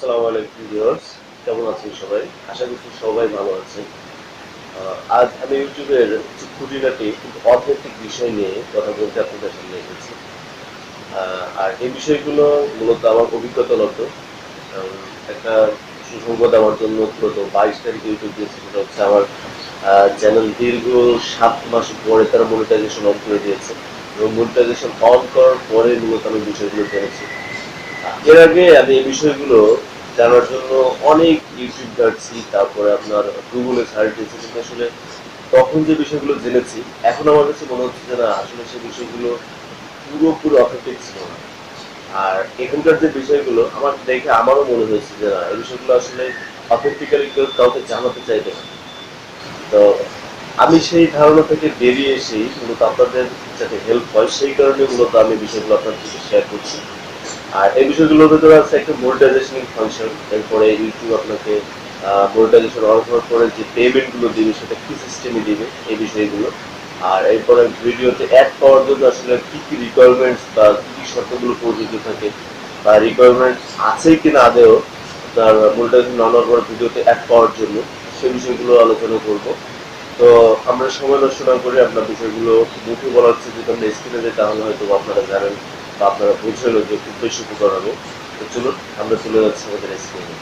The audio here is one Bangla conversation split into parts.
ভিউয়ার্স, কেমন আছেন সবাই? আশা করছি সবাই ভালো আছেন। আজ আমি ইউটিউবের খুঁটিনাটি কিন্তু অথেন্টিক বিষয় নিয়ে কথা বলতে আপনাদের সামনে এসেছি। আর এই বিষয়গুলো মূলত আমার অভিজ্ঞতাগত কারণ একটা সুসংবাদ আমার জন্য মূলত বাইশ তারিখে ইউটিউব দিয়েছে, সেটা হচ্ছে আমার চ্যানেল দীর্ঘ সাত মাস পরে তারা মনিটাইজেশন অন করে দিয়েছে। এবং মনিটাইজেশন অন করার পরে মূলত আমি বিষয়গুলো জেনেছি। এর আগে আমি এই বিষয়গুলো জানার জন্য অনেক ইউটিউব ঘাটছি তারপরে আপনার গুগলে সার্চ দিয়েছি কিন্তু আসলে তখন যে বিষয়গুলো জেনেছি, এখন আমার কাছে মনে হচ্ছে যে না, আসলে সেই বিষয়গুলো পুরোপুরি অথেন্টিক ছিল না। আর এখানকার যে বিষয়গুলো, আমার দেখে আমারও মনে হয়েছে যে না, এই বিষয়গুলো আসলে অথেন্টিক্যালি কেউ কাউকে জানাতে চাইবে না। তো আমি সেই ধারণা থেকে বেরিয়ে এসেই মূলত আপনাদের যাতে হেল্প হয়, সেই কারণে মূলত আমি বিষয়গুলো আপনার সাথে শেয়ার করছি। আর এই বিষয়গুলোর ভেতরে আছে একটা মনিটাইজেশন ফাংশন এরপরে ইউটিউব আপনাকে মনিটাইজেশন অন হওয়ার পরে যে পেমেন্টগুলো দিবে, সেটা কি সিস্টেমে দিবে, এই বিষয়গুলো। আর এরপরে ভিডিওতে অ্যাড পাওয়ার জন্য আসলে কি কি রিকোয়ারমেন্টস বা কি কি শর্তগুলো প্রযোজ্য থাকে বা রিকোয়ারমেন্টস আছে কি না আদেও তার মনিটাইজেশন অন পর ভিডিওতে অ্যাড পাওয়ার জন্য সেই বিষয়গুলো আলোচনা করব। তো আমরা সময় নষ্ট না করে আপনার বিষয়গুলো মুখে বলা হচ্ছে যদি আমরা স্ক্রিনে তাহলে হয়তো আপনারা জানেন বা আপনারা বুঝলেন যে খুব বেশি উপকার হবে। তো চলুন আমরা চলে যাচ্ছি আমাদের স্ক্রিনে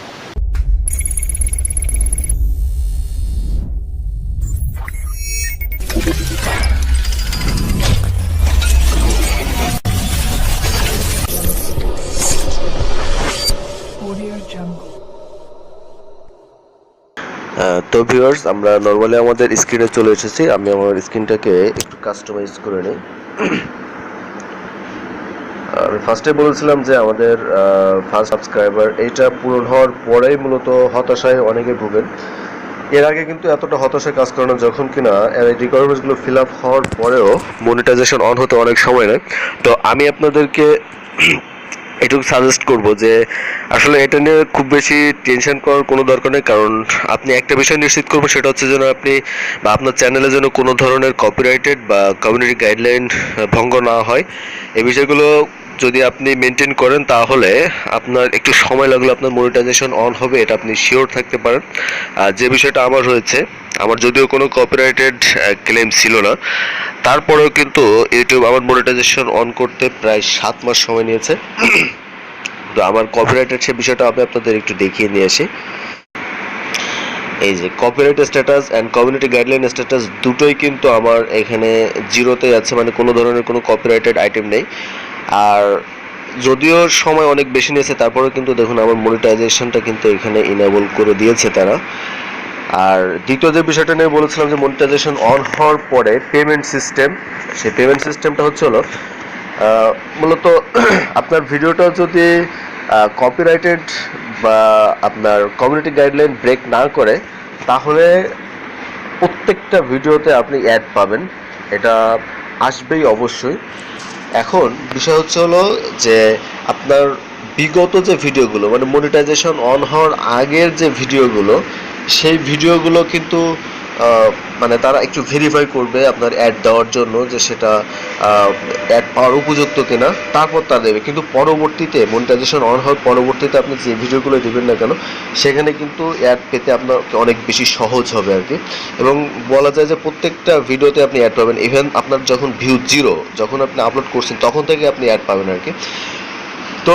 তো ভিউয়ার্স আমরা নর্মালি আমাদের স্ক্রিনে চলে এসেছি। আমি আমার স্ক্রিনটাকে একটু কাস্টমাইজ করে নিই। আমি ফার্স্টে বলেছিলাম যে আমাদের ফার্স্ট সাবস্ক্রাইবার এইটা পূরণ হওয়ার পরেই মূলত হতাশায় অনেকে ভুগেন। এর আগে কিন্তু এতটা হতাশায় কাজ করে না, যখন কিনা রিকোয়ারমেন্টসগুলো ফিল আপ হওয়ার পরেও মনিটাইজেশন অন হতে অনেক সময় নেয়। তো আমি আপনাদেরকে এটুকু সাজেস্ট করব যে আসলে এটা নিয়ে খুব বেশি টেনশন করার কোনো দরকার নেই, কারণ আপনি একটা বিষয় নিশ্চিত করবেন, সেটা হচ্ছে যেন আপনি বা আপনার চ্যানেলে যেন কোনো ধরনের কপিরাইটেড বা কমিউনিটি গাইডলাইন ভঙ্গ না হয়। এই বিষয়গুলো যদি আপনি মেনটেন করেন, তাহলে আপনার একটু সময় লাগলে আপনার মনিটাইজেশন অন হবে, এটা আপনি শিওর থাকতে পারেন। আর যে বিষয়টা আমার হয়েছে, আমার যদিও কোনো কপিরাইটেড ক্লেম ছিল না, তারপরেও কিন্তু ইউটিউব আমার মনিটাইজেশন অন করতে প্রায় সাত মাস সময় নিয়েছে। তো আমার কপিরাইটেড সে বিষয়টা আমি আপনাদের একটু দেখিয়ে নিয়ে আসি। এই যে copyright status and community guideline status দুটোই কিন্তু আমার এখানে জিরোতে আছে মানে কোনো ধরনের কোনো কপিরাইটেড আইটেম নেই। আর যদিও সময় অনেক বেশি নিয়েছে, তারপরেও কিন্তু দেখুন আমার মনিটাইজেশনটা কিন্তু এখানে ইনেবল করে দিয়েছে তারা। আর দ্বিতীয় যে বিষয়টা নিয়ে বলেছিলাম যে মনিটাইজেশন অন হওয়ার পরে পেমেন্ট সিস্টেম সেই পেমেন্ট সিস্টেমটা হচ্ছে হলো মূলত আপনার ভিডিওটা যদি কপিরাইটেড বা আপনার কমিউনিটি গাইডলাইন ব্রেক না করে, তাহলে প্রত্যেকটা ভিডিওতে আপনি অ্যাড পাবেন। এটা আসবেই অবশ্যই। এখন বিষয় হচ্ছে হলো যে আপনার বিগত যে ভিডিওগুলো মানে মনিটাইজেশন অন হওয়ার আগের যে ভিডিওগুলো, সেই ভিডিওগুলো কিন্তু মানে তারা একটু ভেরিফাই করবে আপনার অ্যাড দেওয়ার জন্য যে সেটা অ্যাড পাওয়ার উপযুক্ত কিনা। তারপর তা দেবে। কিন্তু পরবর্তীতে মনিটাইজেশন অন হওয়ার পরবর্তীতে আপনি যে ভিডিওগুলো দেবেন না কেন, সেখানে কিন্তু অ্যাড পেতে আপনার অনেক বেশি সহজ হবে আর কি। এবং বলা যায় যে প্রত্যেকটা ভিডিওতে আপনি অ্যাড পাবেন। ইভেন আপনার যখন ভিউ জিরো যখন আপনি আপলোড করছেন, তখন থেকে আপনি অ্যাড পাবেন আর কি। তো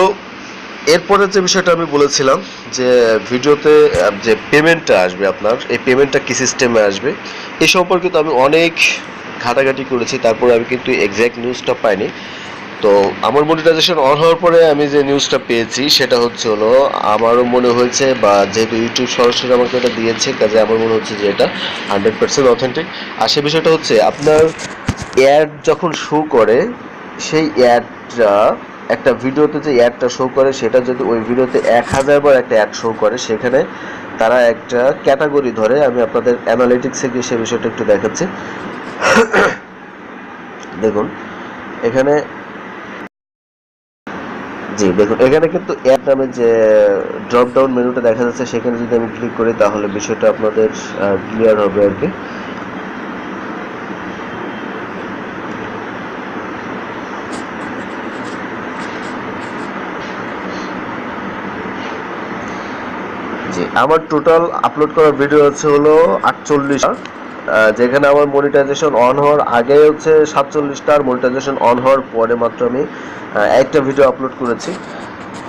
এরপরে যে বিষয়টা আমি বলেছিলাম, যে ভিডিওতে যে পেমেন্টটা আসবে আপনার, এই পেমেন্টটা কি সিস্টেমে আসবে, এ সম্পর্কে তো আমি অনেক ঘাটাঘাটি করেছি, তারপরে আমি কিন্তু এক্স্যাক্ট নিউজটা পাইনি। তো আমার মনিটাইজেশন অন হওয়ার পরে আমি যে নিউজটা পেয়েছি, সেটা হচ্ছে হলো, আমারও মনে হয়েছে, বা যেহেতু ইউটিউব সরাসরি আমাকে এটা দিয়েছে, কাজে আমার মনে হচ্ছে যে এটা হান্ড্রেড পার্সেন্ট অথেন্টিক আর সে বিষয়টা হচ্ছে, আপনার অ্যাড যখন শো করে, সেই অ্যাডটা একটা ভিডিওতে যে অ্যাডটা শো করে, সেটা যদি ওই ভিডিওতে এক হাজার বার একটা অ্যাড শো করে, সেখানে তারা একটা ক্যাটাগরি ধরে, আমি আপনাদের অ্যানালিটিক্সে গিয়ে সে বিষয়টা একটু দেখাচ্ছি। দেখুন, এখানে জি, দেখুন, এখানে কিন্তু অ্যাড নামে যে ড্রপ ডাউন মেনুটা দেখা যাচ্ছে, সেখানে যদি আমি ক্লিক করি, তাহলে বিষয়টা আপনাদের ক্লিয়ার হবে আর কি জি আমার টোটাল আপলোড করা ভিডিও হচ্ছে হলো আটচল্লিশ যেখানে আমার মনিটাইজেশন অন হওয়ার আগে হচ্ছে সাতচল্লিশটা আর মনিটাইজেশন অন হওয়ার পরে মাত্র আমি একটা ভিডিও আপলোড করেছি।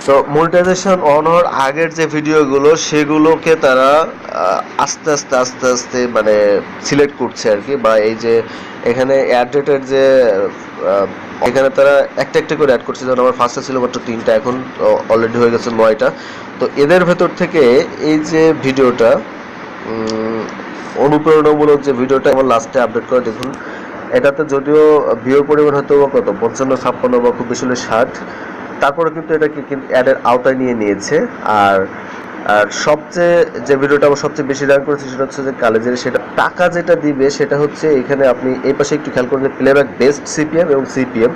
তো মনিটাইজেশন অন হওয়ার আগের যে ভিডিওগুলো সেগুলোকে তারা আস্তে আস্তে আস্তে আস্তে মানে সিলেক্ট করছে আর কি। বা এই যে এখানে অ্যাড রেটের যে এখানে তারা একটা একটা করে অ্যাড করছে। যেমন আমার ফার্স্টে ছিল মাত্র তিনটা, এখন অলরেডি হয়ে গেছে নয়টা। তো এদের ভেতর থেকে এই যে ভিডিওটা অনুপ্রেরণামূলক যে ভিডিওটা আমার লাস্টে আপডেট করে, দেখুন। এটাতে যদিও ভিউর পরিমাণ হয়তো কত, পঞ্চান্ন, ছাপ্পান্ন বা খুব বেশি হলে ষাট। তারপরে কিন্তু এটাকে কিন্তু অ্যাডের আওতায় নিয়ে নিয়েছে। আর আর সবচেয়ে যে ভিডিওটা আমার সবচেয়ে বেশি রান করেছে সেটা হচ্ছে যে কালেজের সেটা টাকা যেটা দিবে সেটা হচ্ছে এখানে আপনি এই পাশে একটু খেয়াল করবেন প্লেব্যাক বেস্ট সিপিএম এবং সিপিএম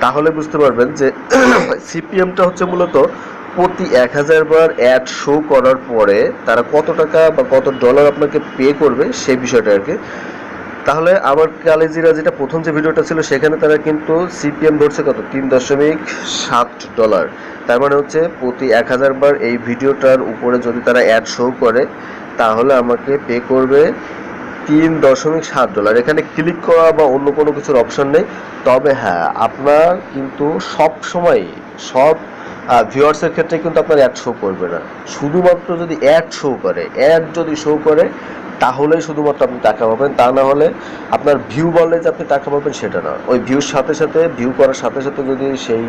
তাহলে বুঝতে পারবেন যে সিপিএমটা হচ্ছে মূলত প্রতি এক হাজার বার অ্যাড শো করার পরে তারা কত টাকা বা কত ডলার আপনাকে পে করবে সেই বিষয়টা আর কি। তাহলে আমার কালেজিরা যেটা প্রথম যে ভিডিওটা ছিল, সেখানে তারা কিন্তু সিপিএম ধরছে কত? তিন দশমিক সাত ডলার। তার মানে হচ্ছে প্রতি এক হাজার বার এই ভিডিওটার উপরে যদি তারা অ্যাড শো করে, তাহলে আমাকে পে করবে তিন দশমিক সাত ডলার। এখানে ক্লিক করা বা অন্য কোনো কিছুর অপশন নেই। তবে হ্যাঁ আপনার কিন্তু সব সময় সব ভিউয়ার্সের ক্ষেত্রে কিন্তু আপনার অ্যাড শো করবে না। শুধুমাত্র যদি অ্যাড শো করে অ্যাড যদি শো করে, তাহলেই শুধুমাত্র আপনি টাকা পাবেন। তা না হলে আপনার ভিউ বললে যে আপনি টাকা পাবেন সেটা না। ওই ভিউর সাথে সাথে ভিউ করার সাথে সাথে যদি সেই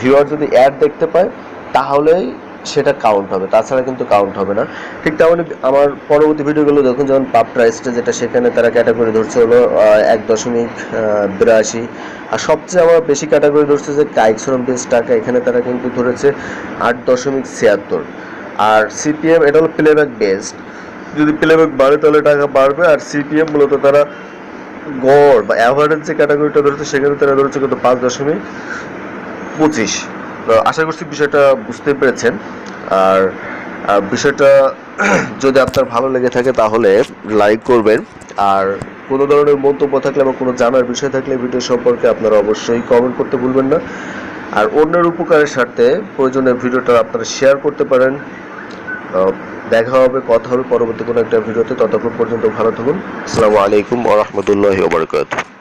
ভিউয়ার যদি অ্যাড দেখতে পায়, তাহলেই সেটা কাউন্ট হবে, তাছাড়া কিন্তু কাউন্ট হবে না। ঠিক তেমনই আমার পরবর্তী ভিডিওগুলো দেখুন, যেমন পাপ প্রাইসটা যেটা, সেখানে তারা ক্যাটাগরি ধরছে হলো এক দশমিক বিরাশি। আর সবচেয়ে আমার বেশি ক্যাটাগরি ধরছে যে কাইক শ্রম বেশ টাকা, এখানে তারা কিন্তু ধরেছে আট দশমিক ছিয়াত্তর। আর সিপিএম এটা হলো প্লেব্যাক বেসড যদি প্লেব্যাক বাড়ে, তাহলে টাকা বাড়বে। আর সিপিএম মূলত তারা গড় বা অ্যাভারেজ যে ক্যাটাগরিটা ধরেছে, সেখানে তারা ধরেছে কিন্তু পাঁচ দশমিক পঁচিশ। আশা করছি বিষয়টা বুঝতে পেরেছেন। আর বিষয়টা যদি আপনার ভালো লেগে থাকে তাহলে লাইক করবেন। আর কোনো ধরনের মন্তব্য থাকলে বা কোনো জানার বিষয় থাকলে ভিডিও সম্পর্কে আপনারা অবশ্যই কমেন্ট করতে ভুলবেন না। আর অন্যের উপকারের স্বার্থে প্রয়োজনে ভিডিওটা আপনারা শেয়ার করতে পারেন। দেখা হবে, কথা হবে পরবর্তী কোনো একটা ভিডিওতে। ততক্ষণ পর্যন্ত ভালো থাকুন। আসসালামু আলাইকুম ওয়া রাহমাতুল্লাহি ওয়া বারাকাতুহু।